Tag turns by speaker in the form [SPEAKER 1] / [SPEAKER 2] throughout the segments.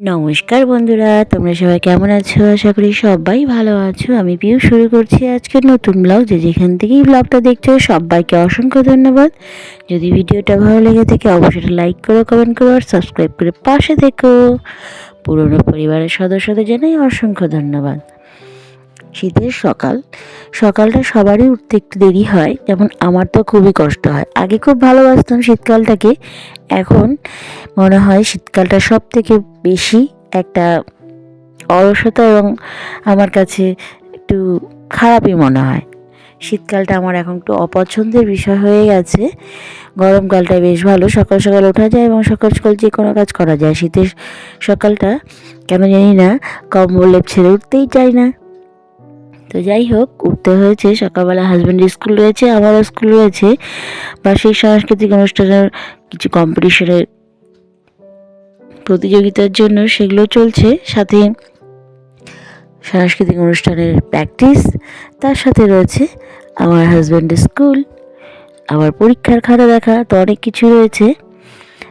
[SPEAKER 1] নমস্কার বন্ধুরা, তোমরা সবাই কেমন আছো? আশা করি সবাই ভালো আছো। আমি পিউ, শুরু করছি আজকের নতুন ব্লগ যে যেখান থেকেই ব্লগটা দেখছ, সবাইকে অসংখ্য ধন্যবাদ। যদি ভিডিওটা ভালো লেগে থাকে, অবশ্যই লাইক করো কমেন্ট করো, আর সাবস্ক্রাইব করে পাশে থেকো। পুরনো পরিবারের সদস্যদের জানাই অসংখ্য ধন্যবাদ। শীতের সকাল, সকালটা সবারই উঠতে একটু দেরি হয়, যেমন আমার তো খুবই কষ্ট হয়। আগে খুব ভালোবাসতাম শীতকালটাকে, এখন মনে হয় শীতকালটা সব থেকে বেশি একটা অলসতা এবং আমার কাছে একটু খারাপই মনে হয়। শীতকালটা আমার এখন একটু অপছন্দের বিষয় হয়ে গেছে। গরমকালটা বেশ ভালো, সকাল সকাল ওঠা যায় এবং সকাল সকাল যে কোনো কাজ করা যায়। শীতের সকালটা কেন জানি না, কম্বল লেপ ছেড়ে উঠতেই চাই না। তো যাই হোক, উঠতে হয়েছে, সকালবেলা হাজব্যান্ডের স্কুল রয়েছে, আমারও স্কুল রয়েছে। বা সেই সাংস্কৃতিক অনুষ্ঠানের কিছু কম্পিটিশনের প্রতিযোগিতার জন্য সেগুলো চলছে, সাথে সাংস্কৃতিক অনুষ্ঠানের প্র্যাকটিস তার সাথে রয়েছে আমার হাজব্যান্ডের স্কুল আবার পরীক্ষার খাতা দেখা, তো অনেক কিছু রয়েছে।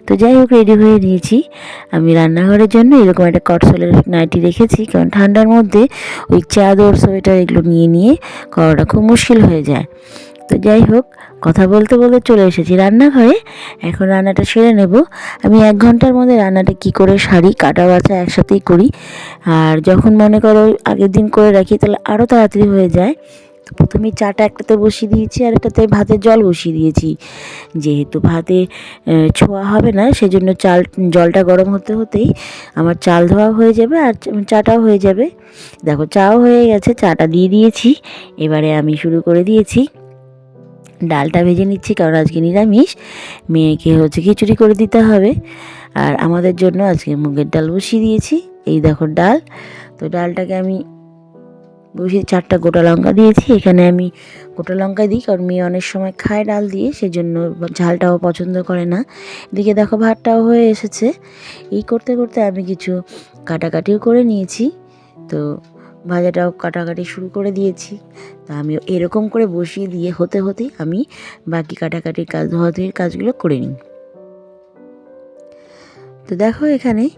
[SPEAKER 1] তো যাই হোক রেডি হয়ে নিয়েছি। আমি রান্নাঘরের জন্য এরকম একটা কটসলের নাইটি রেখেছি, কারণ ঠান্ডার মধ্যে ওই চাদর, সোয়েটার এগুলো নিয়ে নিয়ে করাটা খুব মুশকিল হয়ে যায়। তো যাই হোক, কথা বলতে বলতে চলে এসেছি রান্নাঘরে। এখন রান্নাটা সেরে নেব। আমি এক ঘণ্টার মধ্যে রান্নাটা কি করে সারি, কাটা, বাছা একসাথেই করি। আর যখন মনে করো আগের দিন করে রাখি, তাহলে আরও তাড়াতাড়ি হয়ে যায়। তো প্রথমেই চাটা একটাতে বসিয়ে দিয়েছি, আর একটাতে ভাতের জল বসিয়ে দিয়েছি। যেহেতু ভাতে ছোঁয়া হবে না, সেজন্য চাল, জলটা গরম হতে হতেই আমার চাল ধোয়া হয়ে যাবে আর চাটাও হয়ে যাবে। দেখো, চাও হয়ে গেছে, চাটা দিয়ে দিয়েছি। এবারে আমি শুরু করে দিয়েছি। ডালটা ভেজে নিচ্ছি, কারণ আজকে নিরামিষ। মেয়েকে হচ্ছে খিচুড়ি করে দিতে হবে। আর আমাদের জন্য আজকে মুগের ডাল বসিয়ে দিয়েছি। এই দেখো ডাল। তো ডালটাকে আমি বসিয়ে চারটা গোটা লঙ্কা দিয়েছি। এখানে আমি গোটা লঙ্কা দিই, কারণ মেয়ে অনেক সময় খায় ডাল দিয়ে, সেজন্য ঝালটাও পছন্দ করে না। এদিকে দেখো ভাতটাও হয়ে এসেছে। এই করতে করতে আমি কিছু কাটাকাটিও করে নিয়েছি। তো ভাজাটাও কাটাকাটি শুরু করে দিয়েছি। তা আমি এরকম করে বসিয়ে দিয়ে হতে হতেই আমি বাকি কাটাকাটির কাজ, ধোয়াধুয়ির কাজগুলো করে নিই। তো দেখো এখানে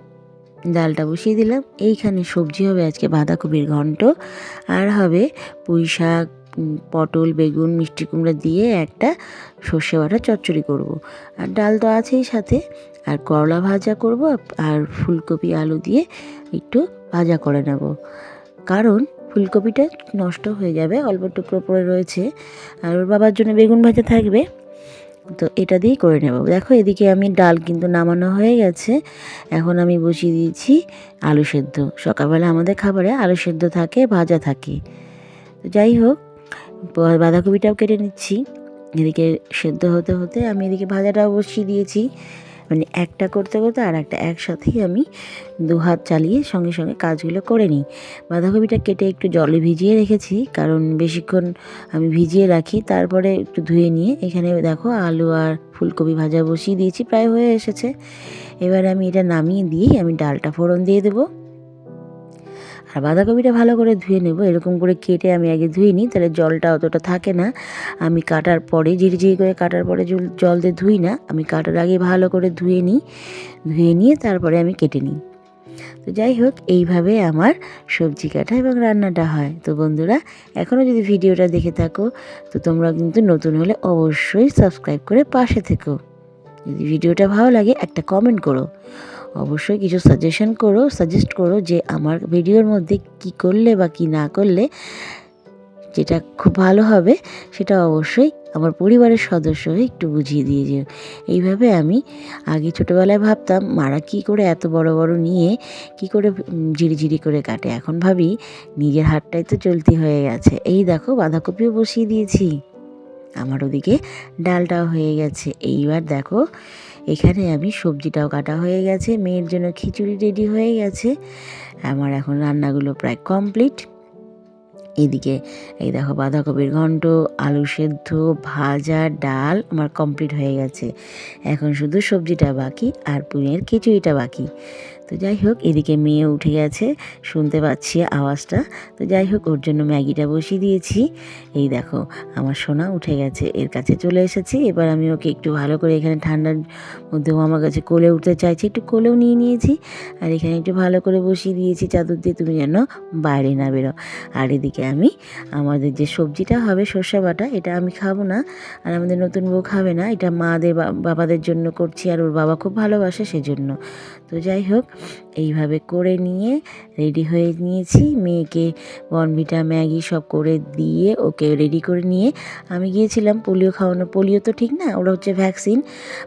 [SPEAKER 1] ডালটা বসিয়ে দিলাম। এইখানে সবজি হবে আজকে বাঁধাকপির ঘন্ট। আর হবে পুঁই শাক পটল, বেগুন, মিষ্টি কুমড়া দিয়ে একটা সর্ষে বাটা চচ্চড়ি করব। আর ডাল তো আছেই সাথে। আর করলা ভাজা করব আর ফুলকপি, আলু দিয়ে একটু ভাজা করে নেব। কারণ ফুলকপিটা নষ্ট হয়ে যাবে, অল্প টুকরো পড়ে রয়েছে। আর ওর বাবার জন্য বেগুন ভাজা থাকবে। তো এটা দিয়েই করে নেব। দেখো, এদিকে আমি ডাল কিন্তু নামানো হয়ে গেছে। এখন আমি বসিয়ে দিয়েছি আলু সেদ্ধ। সকালবেলা আমাদের খাবারে আলু সেদ্ধ থাকে, ভাজা থাকে। তো যাই হোক বাঁধাকপিটাও কেটে নিচ্ছি। এদিকে সেদ্ধ হতে হতে আমি এদিকে ভাজাটাও বসিয়ে দিয়েছি। মানে একটা করতে করতে আর একটা একসাথেই আমি দু হাত চালিয়ে সঙ্গে সঙ্গে কাজগুলো করে নিই। বাঁধাকপিটা কেটে একটু জলে ভিজিয়ে রেখেছি, কারণ বেশিক্ষণ আমি ভিজিয়ে রাখি। তারপরে একটু ধুয়ে নিয়ে এখানে দেখো আলু আর ফুলকপি ভাজা বসিয়ে দিয়েছি, প্রায় হয়ে এসেছে। এবার আমি এটা নামিয়ে দিয়েই আমি ডালটা ফোড়ন দিয়ে দেবো। আর বাঁধাকপিটা ভালো করে ধুয়ে নেব। এরকম করে কেটে আমি আগে ধুয়ে নিই তাহলে জলটা অতটা থাকে না। আমি কাটার পরে, ঝিরিঝিরি করে কাটার পরে জল- দিয়ে ধুই না, আমি কাটার আগে ভালো করে ধুয়ে নিই। ধুয়ে নিয়ে তারপরে আমি কেটে নিই। তো যাই হোক, এইভাবে আমার সবজি কাটা এবং রান্নাটা হয়। তো বন্ধুরা, এখনও যদি ভিডিওটা দেখে থাকো, তো তোমরা কিন্তু নতুন হলে অবশ্যই সাবস্ক্রাইব করে পাশে থেকো। যদি ভিডিওটা ভালো লাগে, একটা কমেন্ট করো। অবশ্যই কিছু সাজেশন করো সাজেস্ট করো যে আমার ভিডিওর মধ্যে কি করলে বা কি না করলে যেটা খুব ভালো হবে, সেটা অবশ্যই আমার পরিবারের সদস্য হয়ে একটু বুঝিয়ে দিয়ে যেও। এইভাবে আমি আগে ছোটোবেলায় ভাবতাম, মারা কি করে এত বড় বড় নিয়ে কি করে ঝিরিঝিরি করে কাটে? এখন ভাবি, নিজের হাতটাই তো চলতি হয়ে গেছে। এই দেখো, বাঁধাকপিও বসিয়ে দিয়েছি। আমার ওদিকে ডালটাও হয়ে গেছে। এইবার দেখো, এখানে আমি সবজিটাও কাটা হয়ে গেছে, মেয়ের জন্য খিচুড়ি রেডি হয়ে গেছে। আমার এখন রান্নাগুলো প্রায় কমপ্লিট এদিকে এই দেখো বাঁধাকপির ঘন্ট, আলু সেদ্ধ, ভাজা, ডাল আমার কমপ্লিট হয়ে গেছে। এখন শুধু সবজিটা বাকি আর পুনের খিচুড়িটা বাকি। তো যাই হোক, এদিকে মেয়ে উঠে গেছে, শুনতে পাচ্ছি আওয়াজটা। তো যাই হোক, ওর জন্য ম্যাগিটা বসিয়ে দিয়েছি। এই দেখো, আমার সোনা উঠে গেছে, এর কাছে চলে এসেছি। এবার আমি ওকে একটু ভালো করে এখানে ঠান্ডার মধ্যেও আমার কাছে কোলে উঠতে চাইছি, একটু কোলেও নিয়ে নিয়েছি। আর এখানে একটু ভালো করে বসিয়ে দিয়েছি চাদর দিয়ে, তুমি যেন বাইরে না বেরো। আর এদিকে আমি, আমাদের যে সবজিটা হবে, সর্ষে বাটা, এটা আমি খাব না। আর আমাদের নতুন বউ খাবে না, এটা মাদের বাবাদের জন্য করছি, আর ওর বাবা খুব ভালোবাসে সেজন্য। তো যাই হোক এইভাবে করে নিয়ে রেডি হয়ে নিয়েছি। মেয়েকে, বনভিটা, ম্যাগি সব করে দিয়ে ওকে রেডি করে নিয়ে আমি গিয়েছিলাম পোলিও খাওয়ানো। পোলিও তো ঠিক না ওটা হচ্ছে ভ্যাকসিন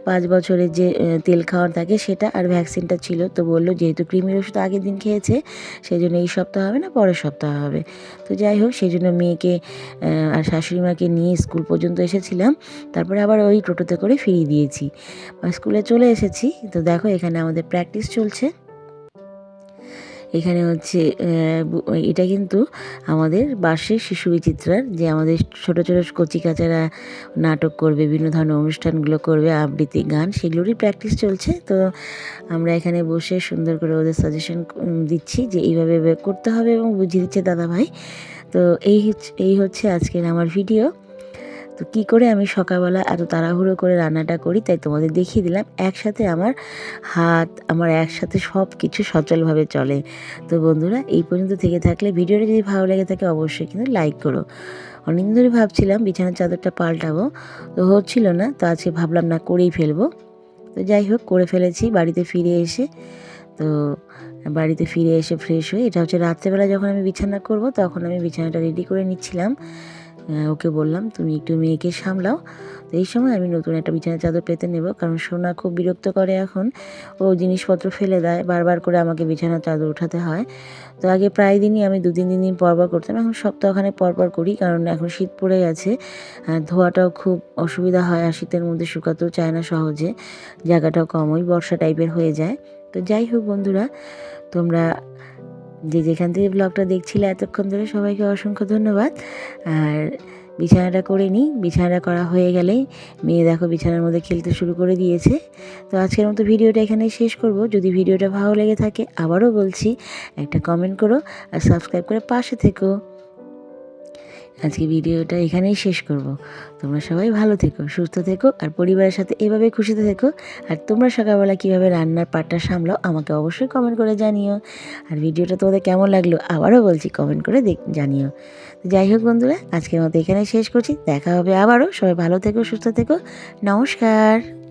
[SPEAKER 1] পাঁচ বছরের যে তেল খাওয়ার থাকে সেটা আর ভ্যাকসিনটা ছিল। তো বলল যেহেতু কৃমির ওষুধ আগের দিন খেয়েছে সেই জন্য এই সপ্তাহ হবে না, পরের সপ্তাহ হবে। তো যাই হোক সেই জন্য মেয়েকে আর শাশুড়ি মাকে নিয়ে স্কুল পর্যন্ত এসেছিলাম। তারপরে আবার ওই টোটোতে করে ফিরিয়ে দিয়েছি। স্কুলে চলে এসেছি। তো দেখো এখানে আমাদের প্র্যাকটিস চলছে। এখানে হচ্ছে এটা কিন্তু আমাদের বার্ষিক শিশু বিচিত্রার যে আমাদের ছোট ছোট কচিকাচারা নাটক করবে, বিভিন্ন ধরনের অনুষ্ঠানগুলো করবে, আবৃত্তি, গান, সেগুলোরই প্র্যাকটিস চলছে। তো আমরা এখানে বসে সুন্দর করে ওদের সাজেশন দিচ্ছি যে এইভাবে করতে হবে এবং বুঝিয়ে দিচ্ছে দাদা ভাই তো এই হচ্ছে- এই হচ্ছে আজকের আমার ভিডিও তো কী করে আমি সকালবেলা এত তাড়াহুড়ো করে রান্নাটা করি? তাই তোমাদের দেখিয়ে দিলাম। একসাথে আমার হাত, আমার একসাথে সব কিছু সচলভাবে চলে। তো বন্ধুরা, এই পর্যন্ত থেকে থাকলে ভিডিওটা যদি ভালো লেগে থাকে অবশ্যই কিন্তু লাইক করো। অনেকদিন ধরে ভাবছিলাম বিছানার চাদরটা পাল্টাবো, তো হচ্ছিল না। তো আজকে ভাবলাম না করেই ফেলব। তো যাই হোক, করে ফেলেছি বাড়িতে ফিরে এসে। তো বাড়িতে ফিরে এসে ফ্রেশ হয়ে, এটা হচ্ছে রাত্রেবেলা যখন আমি বিছানা করব, তখন আমি বিছানাটা রেডি করে নিচ্ছিলাম। ওকে বললাম, তুমি একটু মেয়েকে সামলাও। তো এই সময় আমি নতুন একটা বিছানার চাদর পেতে নেব, কারণ সোনা খুব বিরক্ত করে এখন। ও জিনিসপত্র ফেলে দেয়, বারবার করে আমাকে বিছানার চাদর উঠাতে হয়। তো আগে প্রায় দিনই আমি দু, তিন দিন পর পর করতাম, এখন সপ্তাহখানে পর পর করি, কারণ এখন শীত পড়ে গেছে। ধোয়াটাও খুব অসুবিধা হয়, আর শীতের মধ্যে শুকাতেও চায় না সহজে, জায়গাটাও কম ওই বর্ষা টাইপের হয়ে যায়। তো যাই হোক বন্ধুরা, তোমরা যে যেখান থেকে ব্লগটা দেখছিলে এতক্ষণ ধরে সবাইকে অসংখ্য ধন্যবাদ। আর বিছানাটা করে নিই, বিছানাটা করা হয়ে গেলে মেয়ে দেখো বিছানার মধ্যে খেলতে শুরু করে দিয়েছে। তো আজকের মতো ভিডিওটা এখানে শেষ করব। যদি ভিডিওটা ভালো লেগে থাকে আবারও বলছি, একটা কমেন্ট করো আর সাবস্ক্রাইব করে পাশে থেকো। আজকে ভিডিওটা এখানেই শেষ করব। তোমরা সবাই ভালো থেকো, সুস্থ থেকো, আর পরিবারের সাথে এভাবে খুশিতে থেকো। আর তোমরা সকালবেলা কীভাবে রান্নার পাটটা সামলাও, আমাকে অবশ্যই কমেন্ট করে জানিও। আর ভিডিওটা তোমাদের কেমন লাগল আবারও বলছি কমেন্ট করে দেখ, জানিও। তো যাই হোক বন্ধুরা, আজকের মতো এখানে শেষ করছি। দেখা হবে আবারও। সবাই ভালো থেকো, সুস্থ থেকো। নমস্কার।